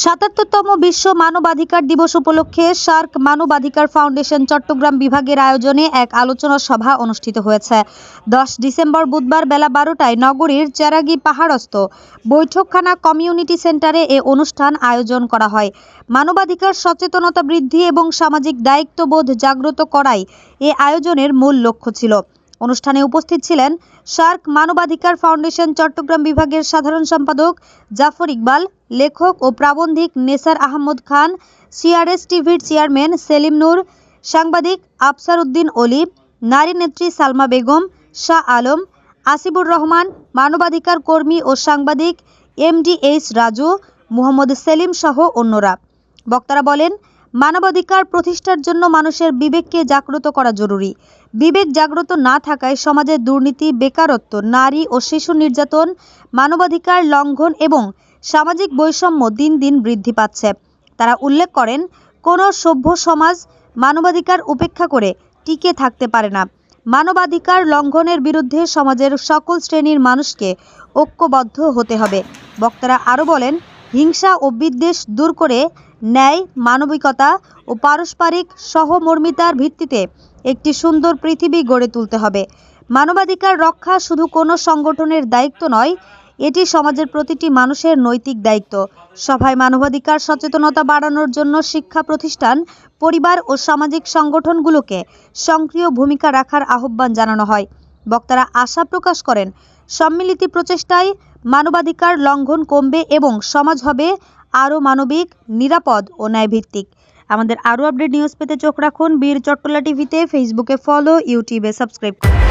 সাতাত্তরতম বিশ্ব মানবাধিকার দিবস উপলক্ষে সার্ক মানবাধিকার ফাউন্ডেশন চট্টগ্রাম বিভাগের আয়োজনে এক আলোচনা সভা অনুষ্ঠিত হয়েছে। দশ ডিসেম্বর বুধবার বেলা বারোটায় নগরীর চেরাগি পাহাড়স্থ বৈঠকখানা কমিউনিটি সেন্টারে এ অনুষ্ঠান আয়োজন করা হয়। মানবাধিকার সচেতনতা বৃদ্ধি এবং সামাজিক দায়িত্ববোধ জাগ্রত করাই এ আয়োজনের মূল লক্ষ্য ছিল। অনুষ্ঠানে উপস্থিত ছিলেন সার্ক মানবাধিকার ফাউন্ডেশন চট্টগ্রাম বিভাগের সাধারণ সম্পাদক জাফর ইকবাল, লেখক ও প্রাবন্ধিক নেসার আহমদ খান, সিআরএস টিভির চেয়ারম্যান সেলিম নূর, সাংবাদিক আফসার উদ্দিন অলি, নারী নেত্রী সালমা বেগম, শাহ আলম, আসিবুর রহমান, মানবাধিকার কর্মী ও সাংবাদিক এমডিএইচ রাজু, মুহম্মদ সেলিম সহ অন্যরা। বক্তারা বলেন মানবাধিকার প্রতিষ্ঠার জন্য মানুষের বিবেককে জাগ্রত করা জরুরি। বিবেক জাগ্রত না থাকায় সমাজে দুর্নীতি, বেকারত্ব, নারী ও শিশু নির্যাতন, মানবাধিকার লঙ্ঘন এবং সামাজিক বৈষম্য দিন দিন বৃদ্ধি পাচ্ছে। তারা উল্লেখ করেন, কোনো সভ্য সমাজ মানবাধিকার উপেক্ষা করে টিকে থাকতে পারে না। মানবাধিকার লঙ্ঘনের বিরুদ্ধে সমাজের সকল শ্রেণির মানুষকে ঐক্যবদ্ধ হতে হবে। বক্তারা আরও বলেন, হিংসা ও বিদ্বেষ দূর করে ন্যায়, মানবিকতা ও পারস্পরিক সহমর্মিতার ভিত্তিতে একটি সুন্দর পৃথিবী গড়ে তুলতে হবে। মানবাধিকার রক্ষা শুধু কোনো সংগঠনের দায়িত্ব নয়, এটি সমাজের প্রতিটি মানুষের নৈতিক দায়িত্ব। সভায় মানবাধিকার সচেতনতা বাড়ানোর জন্য শিক্ষা প্রতিষ্ঠান, পরিবার ও সামাজিক সংগঠনগুলোকে সক্রিয় ভূমিকা রাখার আহ্বান জানানো হয়। বক্তারা আশা প্রকাশ করেন, সম্মিলিত প্রচেষ্টায় মানবাধিকার লঙ্ঘন কমবে এবং সমাজ হবে আরও মানবিক, নিরাপদ ও ন্যায়ভিত্তিক। আমাদের আরও আপডেট নিউজ পেতে চোখ রাখুন বীর চট্টলা টিভিতে, ফেসবুকে ফলো, ইউটিউবে সাবস্ক্রাইব করুন।